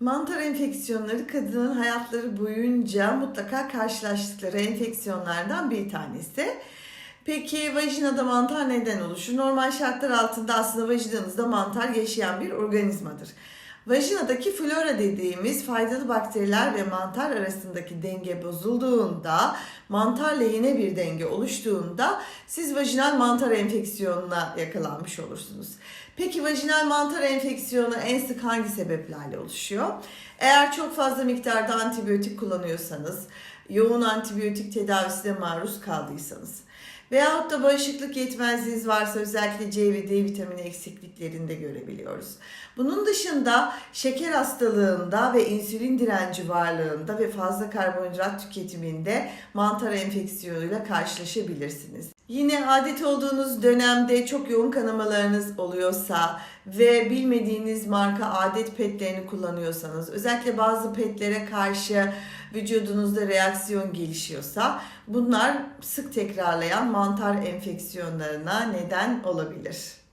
Mantar enfeksiyonları kadının hayatları boyunca mutlaka karşılaştıkları enfeksiyonlardan bir tanesi. Peki vajinada mantar neden oluşur? Normal şartlar altında aslında vajinanızda mantar yaşayan bir organizmadır. Vajinadaki flora dediğimiz faydalı bakteriler ve mantar arasındaki denge bozulduğunda, mantar lehine bir denge oluştuğunda siz vajinal mantar enfeksiyonuna yakalanmış olursunuz. Peki vajinal mantar enfeksiyonu en sık hangi sebeplerle oluşuyor? Eğer çok fazla miktarda antibiyotik kullanıyorsanız, yoğun antibiyotik tedavisine maruz kaldıysanız veyahut da bağışıklık yetmezliğiniz varsa özellikle C ve D vitamini eksikliklerinde görebiliyoruz. Bunun dışında şeker hastalığında ve insülin direnci varlığında ve fazla karbonhidrat tüketiminde mantar enfeksiyonuyla karşılaşabilirsiniz. Yine adet olduğunuz dönemde çok yoğun kanamalarınız oluyorsa ve bilmediğiniz marka adet petlerini kullanıyorsanız, özellikle bazı petlere karşı vücudunuzda reaksiyon gelişiyorsa bunlar sık tekrarlayan mantar enfeksiyonlarına neden olabilir.